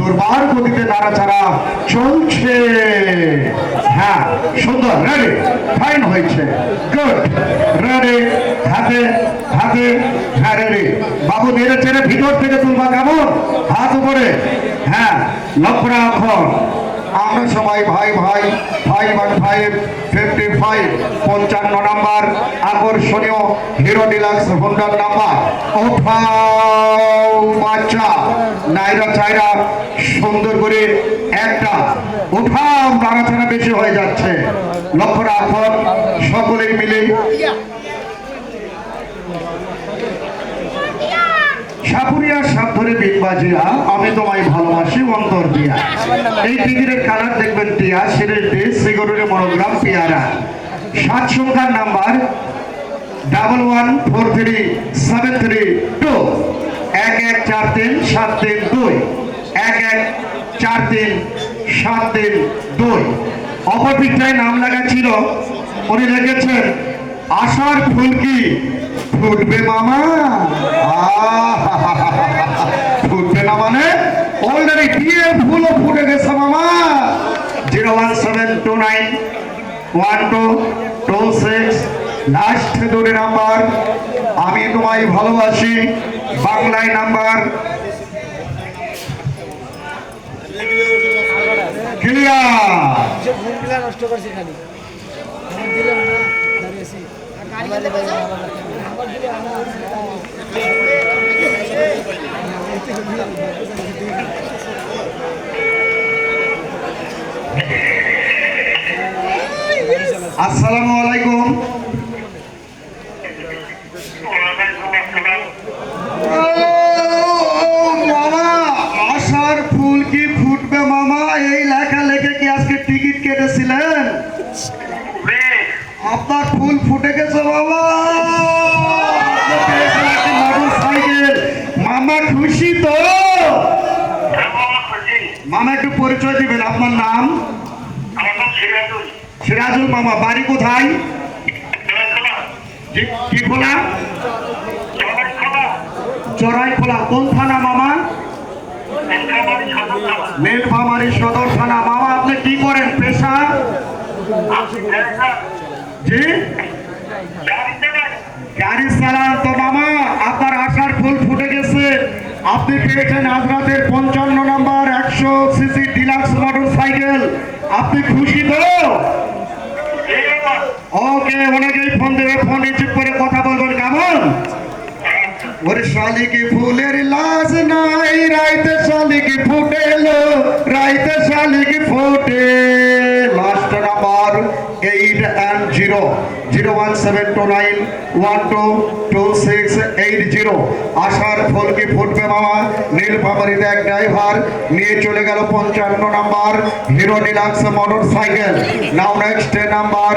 দুর্বার গতিতে নাড়াচাড়া চলছে। হ্যাঁ সুন্দর রেডি ফাইন হয়েছে। গুড রেডি হাতে হাতে হ্যাঁ রেডি বাবু নেড়ে চেড়ে ভিতর থেকে তুলবা কেমন? হাত উপরে। হ্যাঁ লক্ষ্য রাখুন আমরা সবাই ভাই ভাই ফাইভ ওয়ান ফাইভ পঞ্চান্ন নাম্বার, আকর্ষণীয়, হিরো ডিলাক্স হোন্ডার নাম্বার। ওঠাও বাচ্চা, নাইরা চাইরা সুন্দর করে একটা। উঠাও নাড়াচাড়া বেশি হয়ে যাচ্ছে। লক্ষ্য রাখুন, সকলেই মিলে। সাপুরিয়া সাপ ধরে বিগবাজিরা আমি তোমায় ভালোবাসি, অন্তর দিয়া। এই টিকিটের কালার দেখবেন টিয়া সিরের ড্রেস সিকিউরিটি মনোগ্রাম, পেয়ারা। সাত সংখ্যার number double one four three seven three two. এক এক চার তিন, সাত তিন দুই। এক এক চার তিন, সাত তিন দুই। অপর নাম লেখা ছিল, উনি লিখেছেন আশার ফুলকি ফুটবে মামা! ফুটবে না মানে? অলরেডি বিয়ে ফুলও ফুটে গেছে মামা। Zero one seven two nine one two two six last দুটি নাম্বার আমি তোমায় ভালোবাসি বাংলায় নাম্বার ক্লিয়ার আসসালামু আলাইকুম। মামা আশার ফুল কি ফুটবে মামা? এই লেখা লেখে কি আজকে টিকিট কেটেছিলেন? আপনার ফুল ফুটে গেছে মোটরসাইকেল। মামা খুশি তো? মামা একটু পরিচয় দিবেন, আপনার নাম? সিরাজুল মামা, বাড়ি কোথায়? খোলা চড়াই খোলা? কোন থানা মামা? নীলফামারী সদর থানা। মামা, আপনি কি করেন? পেশা জি? গাড়ি চালান তো মামা, আপনার আশার ফুল ফুটে গেছে। আপনি পেয়েছেন আজরাতের পঞ্চান্ন নম্বর একশো সিসি ডিলাক্স মোটর সাইকেল আপনি খুশি তো? ওকে অনেকেই ফোন দেবে, ফোন চুপ করে কথা বলবেন, কেমন? ওরে শালিকি ফুলের লাজ নাই, রাইতে শালিকি ফুটেলো, রাইতে শালিকি ফুটে last number eight and zero zero seven two nine one two two six eight zero আশার ফুলকি ফুটবে মামা। নীলফামারিতে এক ড্রাইভার নিয়ে চলে গেল পঞ্চান্ন number. Hero deluxe motor cycle নাও নেক্সট নাম্বার।